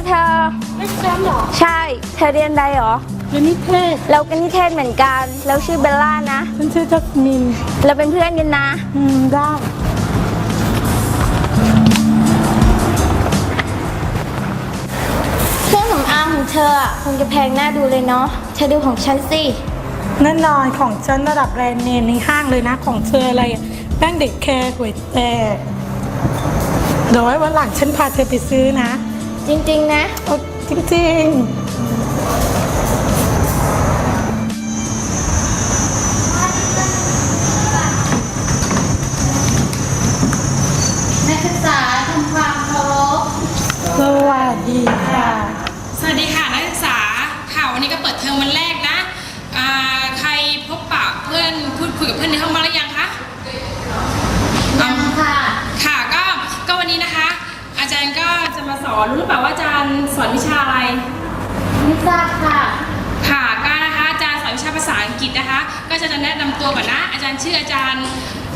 นเหรอ ใช่ เธอเรียนใดหรอเรียนนิเทศ เราก็นิเทศเหมือนกันแล้วชื่อเบลล่านะฉันชื่อจัสมิน เราเป็นเพื่อนกันนะ อืม ได้ เครื่องสำอางของเธออะคงจะแพงน่าดูเลยเนาะ เธอดูของฉันสิ แน่นอนของฉันระดับแบรนด์เนมในห้างเลยนะ ของเธออะไรอะแป้งเด็กแคร์หวยแต่เดี๋ยวไว้วันหลังฉันพาเธอไปซื้อนะ จริง ๆ นะเอาจริงนักศึกษาทำความเคารพ ๆ สวัสดีค่ะ สวัสดีค่ะนักศึกษาค่ะวันนี้ก็เปิดเทอมวันแรกนะอ่าใครพบปะเพื่อนพูดคุยกับเพื่อนในห้องบ้างหรือยังคะยังค่ะ ค่ะก็ก็วันนี้นะคะ อาจารย์ก็จะมาส อนรู้หรือเปล่าว่าอาจารย์สอนวิชาอะไรไม่ทราบค่ะค่ะก็นะคะอาจารย์สอนวิชาภาษาอังกฤษนะคะ ก็จะแนะนำตัวก่อนนะ อาจารย์ชื่ออาจารย์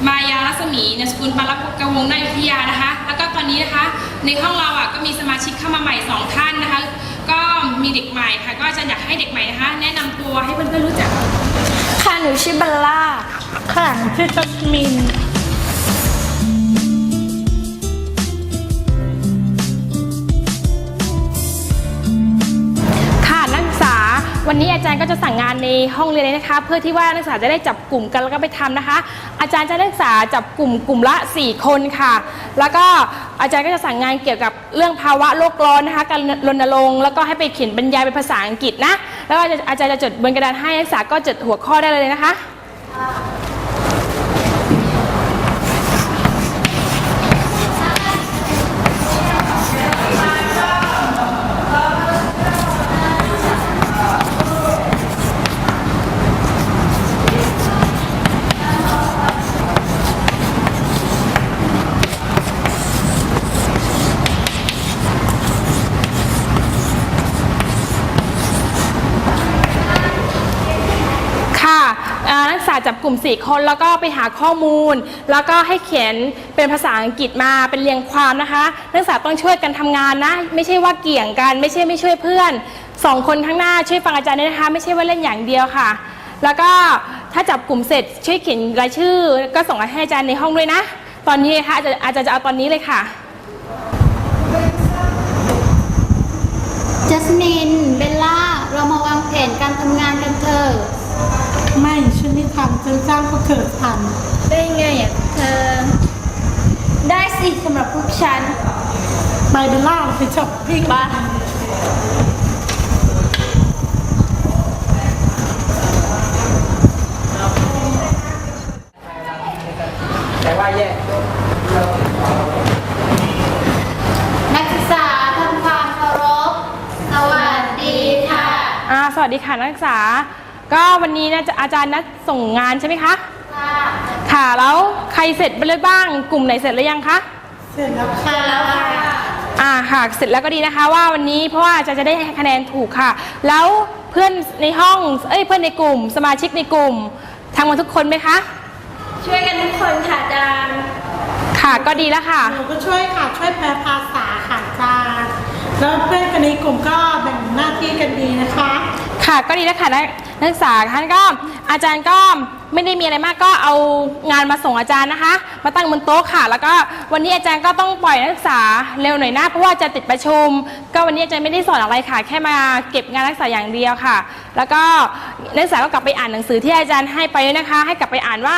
มายารัศมีนามสกุลปารักกวงศ์นายุทธยานะคะ แล้วก็ตอนนี้นะคะ ในห้องเราอะก็มีสมาชิกเข้ามาใหม่สองท่านนะคะ ก็มีเด็กใหม่ค่ะ ก็อาจารย์อยากให้เด็กใหม่นะคะ แนะนำตัวให้เพื่อนๆรู้จัก ค่ะ หนูชื่อเบลล่า ค่ะหนูชื่อจัสมิน วันนี้อาจารย์ก็จะสั่งงานในห้องเรียนเลยนะคะ เพื่อที่ว่านักศึกษาจะได้จับกลุ่มกันแล้วก็ไปทำนะคะ อาจารย์จะนักศึกษาจับกลุ่มกลุ่มละ 4 คนค่ะ แล้วก็อาจารย์ก็จะสั่งงานเกี่ยวกับเรื่องภาวะโลกร้อนนะคะ การรณรงค์แล้วก็ให้ไปเขียนบรรยายเป็นภาษาอังกฤษนะ แล้วอาจารย์จะจดบนกระดานให้นักศึกษาก็จดหัวข้อได้เลยนะคะ ลุ่ม 4 คนแล้วก็ไปหาข้อมูล แล้วก็ให้เขียนเป็นภาษาอังกฤษมาเป็นเรียงความนะคะนักศึกษาต้องช่วยกันทำงานนะ ไม่ใช่ว่าเกี่ยงกันไม่ใช่ไม่ช่วยเพื่อนสองคนข้างหน้าช่วยฟังอาจารย์ด้วยนะคะ ไม่ใช่ว่าเล่นอย่างเดียวค่ะ แล้วก็ถ้าจับกลุ่มเสร็จช่วยเขียนรายชื่อ ก็ส่งให้อาจารย์ในห้องด้วยนะ ตอนนี้ค่ะอาจารย์อาจารย์จะเอาตอนนี้เลยค่ะจัสมินเบลล่า เรามาวางแผนการทำงานกันเถอะไม่ ฉันไม่ทำฉันจ้างพวกเธอทได้ไงอะเธอ ได้สิสำหรับพวกฉันำไปเบลล่าไปช็อปปิ้งบ้านักศึกษาทำความเคารพ สวัสดีค่ะ อ่าสวัสดีค่ะนักศึกษา ก็วันนี้นะจะอาจารย์นัดส่งงานใช่ไหมคะ ค่ะ ค่ะ แล้วใครเสร็จไปเลยบ้าง กลุ่มไหนเสร็จหรือยังคะ เสร็จแล้วค่ะแล้วค่ะอ่าค่ะเสร็จแล้วก็ดีนะคะว่าวันนี้เพราะว่าอาจารย์จะได้ให้คะแนนถูกค่ะ แล้วเพื่อนในห้อง เอ้ยเพื่อนในกลุ่ม สมาชิกในกลุ่มทำมาทุกคนไหมคะ ช่วยกันทุกคนค่ะอาจารย์ ค่ะก็ดีแล้วค่ะ หนูก็ช่วยค่ะ ช่วยแปลภาษาค่ะอาจารย์ แล้วเพื่อนกันในกลุ่มก็แบ่งหน้าที่กันดีนะคะ ค่ะก็ดีแล้วค่ะนักนักศึกษาท่านก็อาจารย์ก็ไม่ได้มีอะไรมากก็เอางานมาส่งอาจารย์นะคะ มาตั้งบนโต๊ะค่ะ แล้วก็วันนี้อาจารย์ก็ต้องปล่อยนักศึกษาเร็วหน่อยนะเพราะว่าจะติดประชุม ก็วันนี้อาจารย์ไม่ได้สอนอะไรค่ะ แค่มาเก็บงานนักศึกษาอย่างเดียวค่ะ แล้วก็นักศึกษาก็กลับไปอ่านหนังสือที่อาจารย์ให้ไปด้วยนะคะ ให้กลับไปอ่านว่า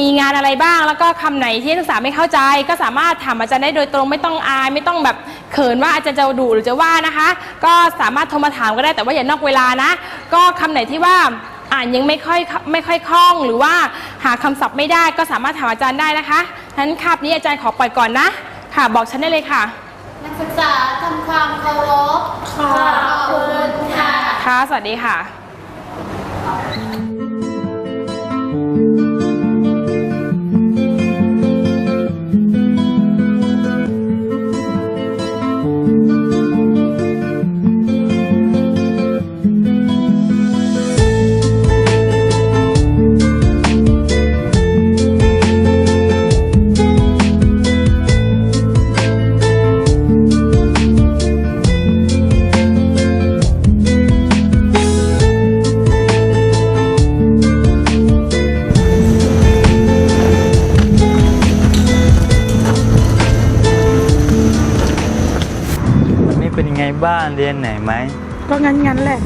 มีงานอะไรบ้าง แล้วก็คำไหนที่นักศึกษาไม่เข้าใจ ก็สามารถถามอาจารย์ได้โดยตรงไม่ต้องอายไม่ต้องแบบเขินว่าอาจารย์จะดุหรือจะว่านะคะ ก็สามารถโทรมาถามก็ได้แต่ว่าอย่านอกเวลานะ ก็คำไหนที่ว่าอ่านยังไม่ค่อยไม่ค่อยคล่อง หรือว่าหาคำศัพท์ไม่ได้ก็สามารถถามอาจารย์ได้นะคะฉะนั้นคาบนี้อาจารย์ขอปล่อยก่อนนะ ค่ะบอกฉันได้เลยค่ะ นักศึกษาทำความเคารพขอบคุณค่ะค่ะสวัสดีค่ะ ไงบ้านเรียนไหนอยไหมก็งั้นงั้นๆแหละ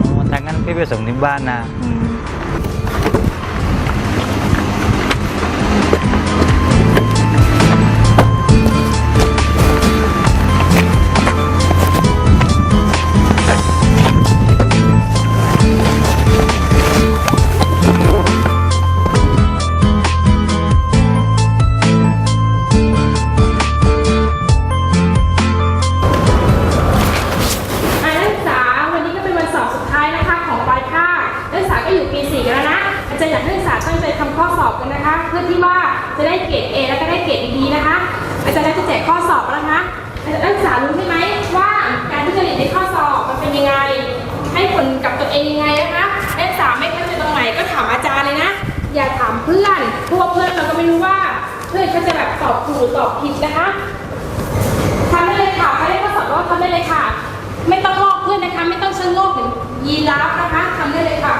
อ๋อถ้างั้นพี่ไปส่งที่บ้านนะอืม ได้เกรด A แล้วก็ได้เกรดดีๆนะคะอาจารย์จะแจกข้อสอบแล้วนะคะนักศึกษารู้ใช่ไหมว่าการทุจริตในข้อสอบมันเป็นยังไง ให้ผลกับตัวเองยังไงนะคะนักศึกษาไม่เข้าใจตรงไหนก็ถามอาจารย์เลยนะ อย่าถามเพื่อนเพราะว่าเพื่อนเราก็ไม่รู้ว่าเพื่อนเขาจะแบบตอบถูกหรือตอบผิดนะคะทำได้เลยค่ะใครได้ข้อสอบก็ทำได้เลยค่ะ ไม่ต้องลอกเพื่อนนะคะ ไม่ต้องชะโงกเหมือนยีราฟนะคะทำได้เลยค่ะ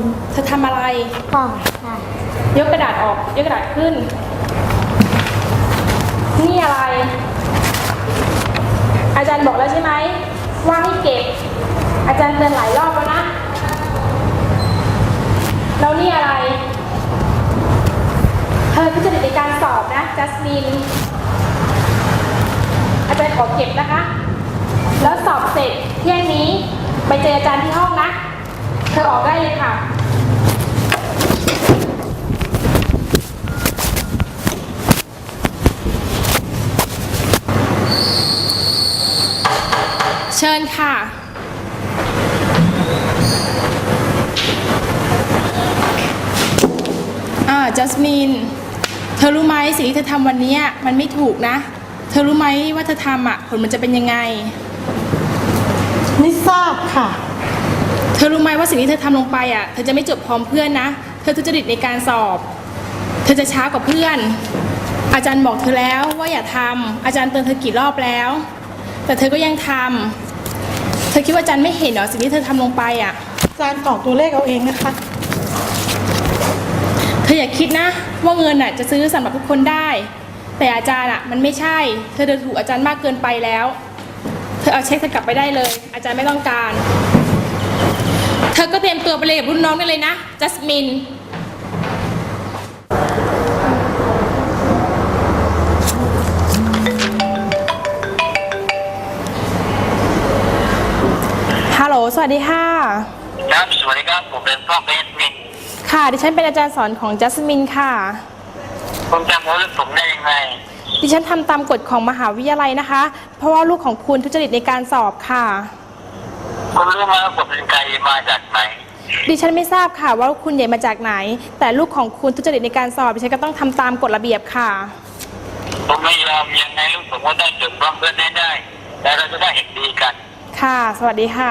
ค่ะอาจารย์เธอทำอะไรค่ะค่ะยกกระดาษออก ยกกระดาษขึ้น นี่อะไร อาจารย์บอกแล้วใช่ไหม ว่าให้เก็บ อาจารย์เตือนหลายรอบแล้วนะ แล้วนี่อะไร เธอทุจริตในการสอบนะจัสมิน อาจารย์ขอเก็บนะคะ แล้วสอบเสร็จเที่ยงนี้ ไปเจออาจารย์ที่ห้องนะ เธอออกได้เลยค่ะ เชิญค่ะ อ่า จัสมิน เธอรู้ไหมสิ่งที่เธอทำวันนี้มันไม่ถูกนะ เธอรู้ไหมว่าเธอทำอะผลมันจะเป็นยังไง ไม่ทราบค่ะ ธอรู้ไหมว่าสิ่งที่เธอทำลงไปอะ เธอจะไม่จบพร้อมเพื่อนนะ เธอทุจริตในการสอบ เธอจะช้ากว่าเพื่อน อาจารย์บอกเธอแล้วว่าอย่าทำอาจารย์เตือนเธอกี่รอบแล้ว แต่เธอก็ยังทำเธอคิดว่าอาจารย์ไม่เห็นเหรอสิ่งที่เธอทำลงไปอะ อาจารย์กรอกตัวเลขเอาเองนะคะ เธออย่าคิดนะ ว่าเงินอะจะซื้อสำหรับทุกคนได้ แต่อาจารย์อะมันไม่ใช่ เธอเดินถูกอาจารย์มากเกินไปแล้ว เธอเอาเช็คเธอกลับไปได้เลย อาจารย์ไม่ต้องการ เธอก็เตรียมตัวไปเลยกับรุ่นน้องได้เลยนะ จัสมิน ฮัลโหล สวัสดีค่ะ ครับสวัสดีครับผมเป็นพ่อเป็นมินค่ะ ดิฉันเป็นอาจารย์สอนของจัสมินค่ะ คุณจำรู้เรื่องผมได้ยังไงดิฉันทำตามกฎของมหาวิทยาลัยนะคะ เพราะว่าลูกของคุณทุจริตในการสอบค่ะ คุณรู้ไหมว่าผมเป็นใครมาจากไหน ดิฉันไม่ทราบค่ะว่าคุณใหญ่มาจากไหน แต่ลูกของคุณทุจริตในการสอบดิฉันก็ต้องทำตามกฎระเบียบค่ะ ผมไม่ยอมยังไงลูกผมก็ได้จบพร้อมเพื่อนได้ได้ แล้วเราจะได้เห็นดีกัน ค่ะ สวัสดีค่ะ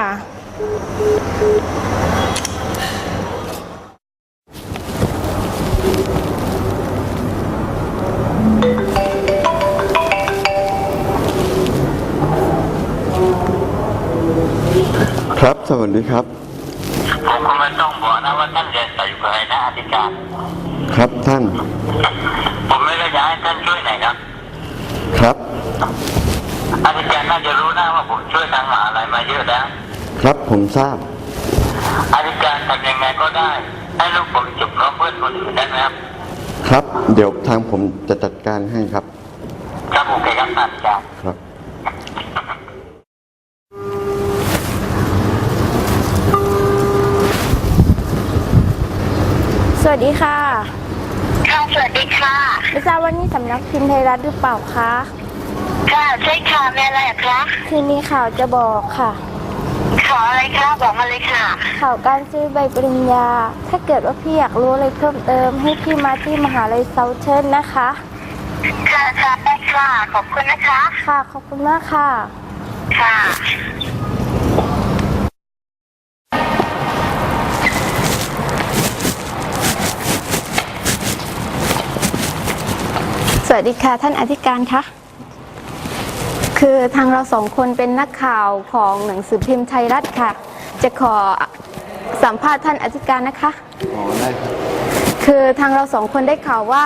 สวัสดีครับ ผมก็ไม่ต้องบอกนะว่าท่านเรียนสายอยู่กับใครนะอธิการ ครับท่าน ผมไม่ได้อยากให้ท่านช่วยไหนครับ ครับอธิการน่าจะรู้นะว่าผมช่วยทางมหาอะไรมาเยอะแล้ว ครับผมทราบอธิการทำยังไงก็ได้ ให้ลูกผมจบพร้อมเพื่อนคนอื่นได้ไหมครับ ครับ เดี๋ยวทางผมจะจัดการให้ครับ ครับโอเคครับท่านอาจารย์ครับ วัสดีค่ะ ค่ะ สวัสดีค่ะไม่ทราบว่านี่สำนักพิมพ์ไทยรัฐหรือเปล่าคะ ค่ะ ใช่ค่ะแม่อะไรอะคะคือมีข่าวจะบอกค่ะ ขออะไรคะบอกมาเลยค่ะ ข่าวการซื้อใบปริญญา ถ้าเกิดว่าพี่อยากรู้อะไรเพิ่มเติม ให้พี่มาที่มหาลัยเซาเทิร์นนะคะ ค่ะค่ะได้ค่ะ ขอบคุณนะคะ ค่ะ ขอบคุณมากค่ะ ค่ะ สวัสดีค่ะท่านอธิการคะคือทางเราสองคนเป็นนักข่าวของหนังสือพิมพ์ไทยรัฐค่ะ จะขอสัมภาษณ์ท่านอธิการนะคะอ๋อได้ครับคือทางเราสองคนได้ข่าวว่า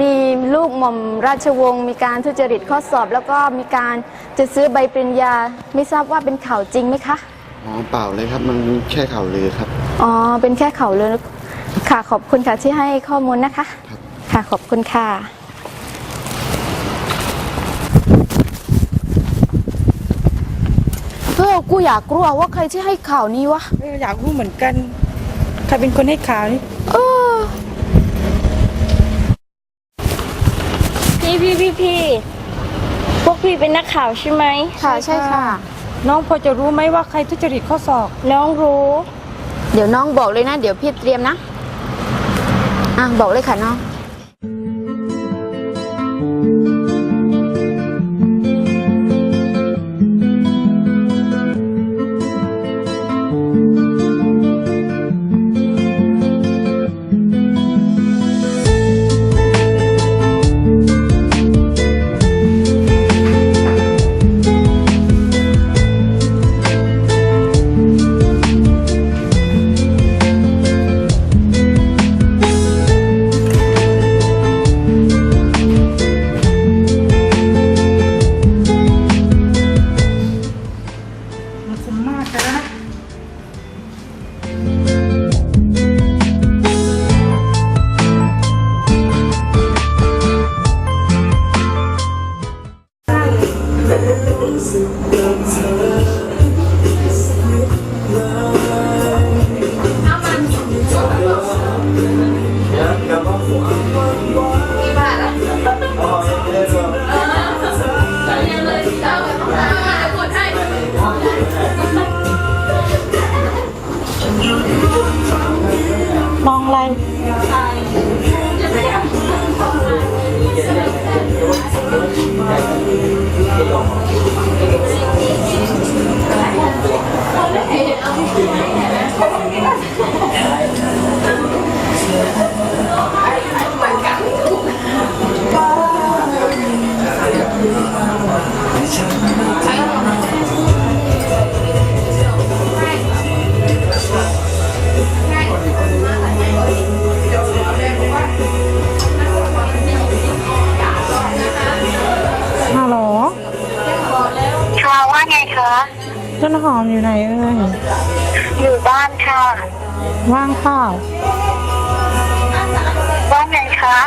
มีลูกหม่อมราชวงศ์มีการทุจริตข้อสอบ แล้วก็มีการจะซื้อใบปริญญา ไม่ทราบว่าเป็นข่าวจริงไหมคะอ๋อเปล่าเลยครับมันแค่ข่าวลือครับอ๋อเป็นแค่ข่าวเลยค่ะขอบคุณค่ะที่ให้ข้อมูลนะคะครับค่ะขอบคุณค่ะ เออ กูอยากรู้ว่าใครที่ให้ข่าวนี้วะ เอออยากรู้เหมือนกัน ใครเป็นคนให้ข่าวนี่เออ พี่พี่พี่พี่พวกพี่เป็นนักข่าวใช่ไหมค่ะใช่ค่ะ น้องพอจะรู้ไหมว่าใครทุจริตข้อสอบ น้องรู้ เดี๋ยวน้องบอกเลยนะ เดี๋ยวพี่เตรียมนะ อะบอกเลยค่ะน้อง ไงคะ ต้นหอมอยู่ไหนเอ่ยอยู่บ้านค่ะ ว่างเปล่าว่าไงคะ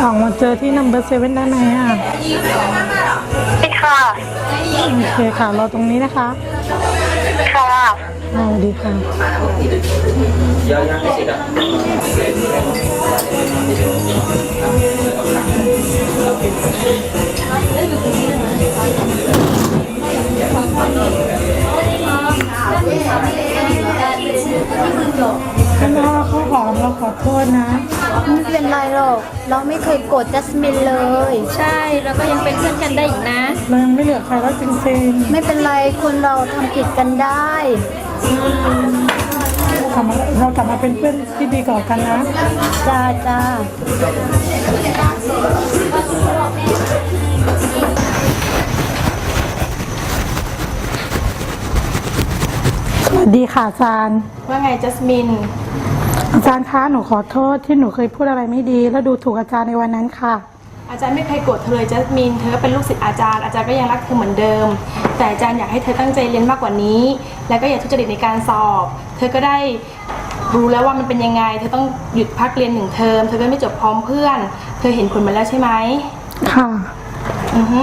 ออกมาเจอที่นัมเบอร์เซเว่นได้ไหมอะใช่ค่ะ โอเคค่ะ รอตรงนี้นะคะ ค่ะอ่าสวัสดีค่ะ เราไม่เคยโกรธจัสมินเลย ใช่แล้วก็ยังเป็นเพื่อนกันได้อีกนะ เรายังไม่เหลือใครแล้วจริงไม่เป็นไรคนเราทำผิดกันได้ๆกลับมาเรากลับมาเป็นเพื่อนที่ดีต่อกันนะจ้าจ้าสวัสดีค่ะอาจารย์ว่าไงจัสมิน อาจารย์คะหนูขอโทษที่หนูเคยพูดอะไรไม่ดี แล้วดูถูกอาจารย์ในวันนั้นค่ะ อาจารย์ไม่เคยโกรธเธอเลยจัสมินเธอก็เป็นลูกศิษย์อาจารย์อาจารย์ก็ยังรักเธอเหมือนเดิม แต่อาจารย์อยากให้เธอตั้งใจเรียนมากกว่านี้ แล้วก็อย่าทุจริตในการสอบ เธอก็ได้รู้แล้วว่ามันเป็นยังไง เธอต้องหยุดพักเรียนหนึ่งเทอมเธอก็ไม่จบพร้อมเพื่อน เธอเห็นผลมาแล้วใช่ไหมค่ะ อือฮึ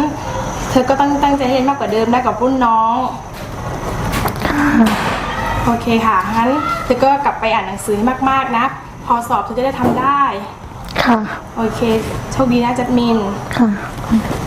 เธอก็ต้องตั้งใจให้เรียนมากกว่าเดิมได้กับรุ่นน้อง โอเคค่ะงั้นเธอก็กลับไปอ่านหนังสือให้มากๆนะ พอสอบเธอจะได้ทำได้ ค่ะ โอเค โชคดีนะจัดมิน ค่ะค่ะ